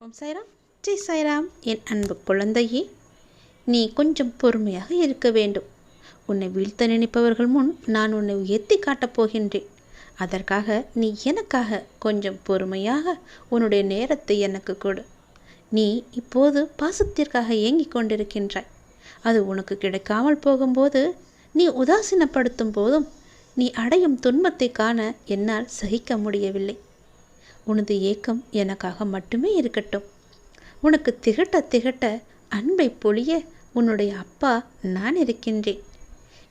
ஓம் சாய்ராம். ஜெய் சாய்ராம். என் அன்பு குழந்தையே நீ கொஞ்சம் பொறுமையாக இருக்க வேண்டும். உன்னை வீழ்த்த நினைப்பவர்கள் முன் நான் உன்னை உயர்த்தி காட்டப் போகின்றேன். அதற்காக நீ எனக்காக கொஞ்சம் பொறுமையாக உன்னுடைய நேரத்தை எனக்கு கொடு. நீ இப்போது பாசத்திற்காக ஏங்கிக் கொண்டிருக்கின்றாய். அது உனக்கு கிடைக்காமல் போகும்போது நீ உதாசீனப்படுத்தும் போதும் நீ அடையும் துன்பத்தை காண என்னால் சகிக்க முடியவில்லை. உனது ஏக்கம் எனக்காக மட்டுமே இருக்கட்டும். உனக்கு திகட்ட திகட்ட அன்பை பொழிய உன்னுடைய அப்பா நான் இருக்கின்றேன்.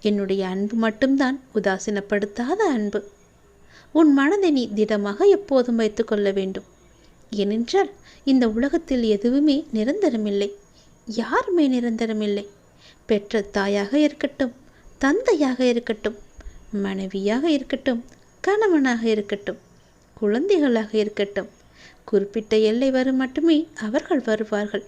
என்னுடைய அன்பு மட்டும்தான் உதாசீனப்படுத்தாத அன்பு. உன் மனதை நீ திடமாக எப்போதும் வைத்துக்கொள்ள வேண்டும். ஏனென்றால் இந்த உலகத்தில் எதுவுமே நிரந்தரமில்லை. யாருமே நிரந்தரமில்லை. பெற்ற தாயாக இருக்கட்டும் தந்தையாக இருக்கட்டும் மனைவியாக இருக்கட்டும் கணவனாக இருக்கட்டும் குழந்தைகளாக இருக்கட்டும். குறிப்பிட்ட எல்லை வரும் மட்டுமே அவர்கள் வருவார்கள்.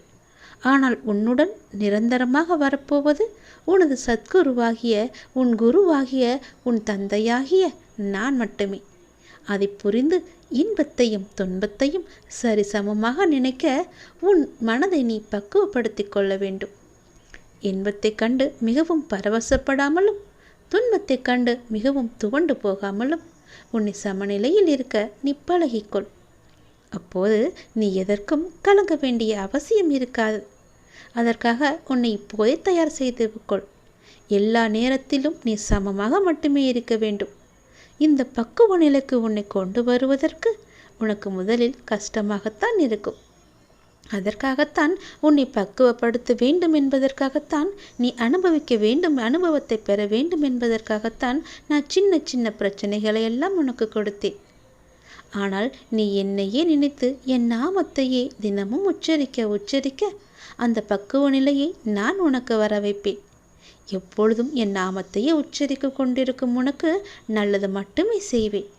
ஆனால் உன்னுடன் நிரந்தரமாக வரப்போவது உனது சத்குருவாகிய உன் குருவாகிய உன் தந்தையாகிய நான் மட்டுமே. அதை புரிந்து இன்பத்தையும் துன்பத்தையும் சரிசமமாக நினைக்க உன் மனதை நீ பக்குவப்படுத்திக் கொள்ள வேண்டும். இன்பத்தைக் கண்டு மிகவும் பரவசப்படாமலும் துன்பத்தைக் கண்டு மிகவும் துவண்டு போகாமலும் உன்னை சமநிலையில் இருக்க நீ பழகிக்கொள். அப்போது நீ எதற்கும் கலங்க வேண்டிய அவசியம் இருக்காது. அதற்காக உன்னை இப்போதே தயார் செய்து கொள். எல்லா நேரத்திலும் நீ சமமாக மட்டுமே இருக்க வேண்டும். இந்த பக்குவ நிலைக்கு உன்னை கொண்டு வருவதற்கு உனக்கு முதலில் கஷ்டமாகத்தான் இருக்கும். அதற்காகத்தான் உன்னை பக்குவப்படுத்த வேண்டும் என்பதற்காகத்தான் நீ அனுபவிக்க வேண்டும் அனுபவத்தை பெற வேண்டும் என்பதற்காகத்தான் நான் சின்ன சின்ன பிரச்சனைகளை எல்லாம் உனக்கு கொடுத்தேன். ஆனால் நீ என்னையே நினைத்து என் நாமத்தையே தினமும் உச்சரிக்க உச்சரிக்க அந்த பக்குவ நிலையை நான் உனக்கு வர வைப்பேன் எப்பொழுதும் என் நாமத்தையே உச்சரிக்க கொண்டிருக்கும் உனக்கு நல்லது மட்டுமே செய்வேன்.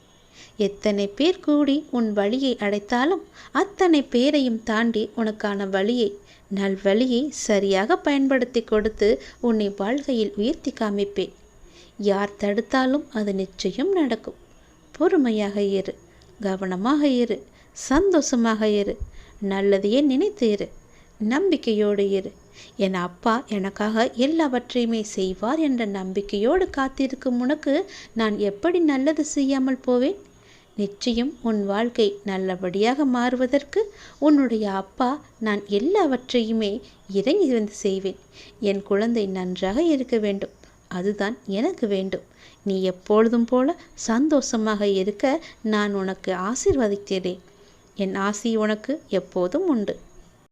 எத்தனை பேர் கூடி உன் வழியை அடைத்தாலும் அத்தனை பேரையும் தாண்டி உனக்கான வழியை நல்வழியை சரியாக பயன்படுத்தி கொடுத்து உன்னை வாழ்கையில் உயர்த்தி காமிப்பேன். யார் தடுத்தாலும் அது நிச்சயம் நடக்கும். பொறுமையாக இரு கவனமாக இரு சந்தோஷமாக இரு நல்லதையே நினைத்து இரு. நம்பிக்கையோடு இரு. என் அப்பா எனக்காக எல்லாவற்றையுமே செய்வார் என்ற நம்பிக்கையோடு காத்திருக்கும் உனக்கு நான் எப்படி நல்லது செய்யாமல் போவேன்? நிச்சயம் உன் வாழ்க்கை நல்லபடியாக மாறுவதற்கு உன்னுடைய அப்பா நான் எல்லாவற்றையுமே இறங்கி வந்து செய்வேன். என் குழந்தை நன்றாக இருக்க வேண்டும். அதுதான் எனக்கு வேண்டும். நீ எப்பொழுதும் போல சந்தோஷமாக இருக்க நான் உனக்கு ஆசீர்வதிக்கிறேன் என் ஆசி உனக்கு எப்போதும் உண்டு.